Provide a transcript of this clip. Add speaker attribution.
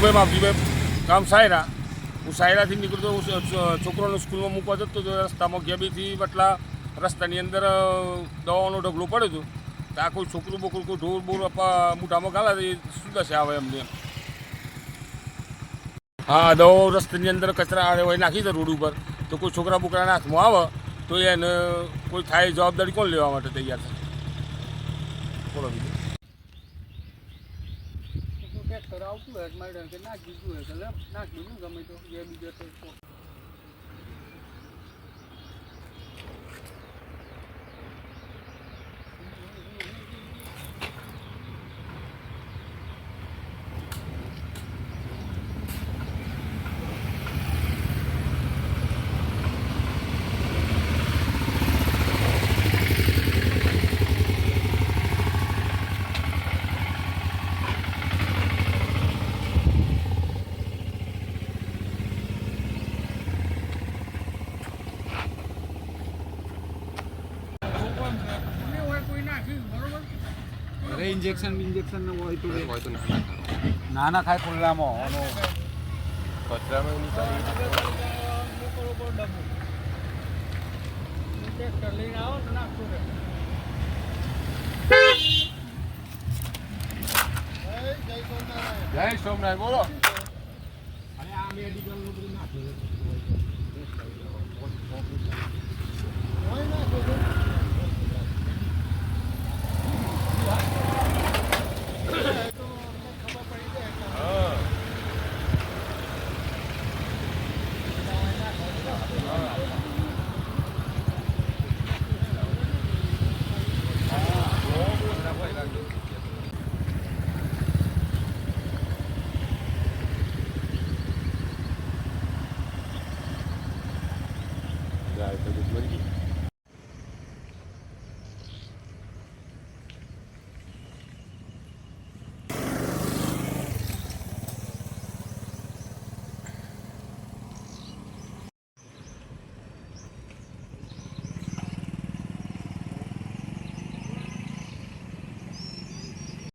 Speaker 1: મારું એમ આવજીભાઈ ગામ સાયરા. હું સાયરાથી નીકળતો હું સ- સ્કૂલમાં મૂકવા જતો હતો. રસ્તામાં ગેબીથી બટલા રસ્તાની અંદર દવાનો ઢગલો પડ્યો હતો. તો આ કોઈ છોકરું બોકરું કોઈ ઢોર બોર મોઢામાં ગાલા એ શું દશે આવે એમને એમ? હા દવાઓ રસ્તાની અંદર કચરા હોય નાખી દે રોડ ઉપર. તો કોઈ છોકરા બોકરાના હાથમાં આવે, તો એને કોઈ થાય જવાબદારી કોણ લેવા માટે તૈયાર થાય? બોલો બીજું
Speaker 2: ટ્રેક્ટર આવતું હોય મારે કે નાખ દીધું હોય કે નાખ દીધું ગમે તો જે બીજો
Speaker 3: અરે ઇન્જેક્શન ઇન્જેક્શન ને હોય તો.
Speaker 4: હોય તો ના ના ખાય.
Speaker 3: નાના ખાય ખુલ્લામાં આનો
Speaker 4: કચરામાં
Speaker 2: આવો તો નાખતું
Speaker 1: જય સોમનાથ બોલો
Speaker 3: અરે આ મેડિકલનું બધું
Speaker 2: નાખ્યું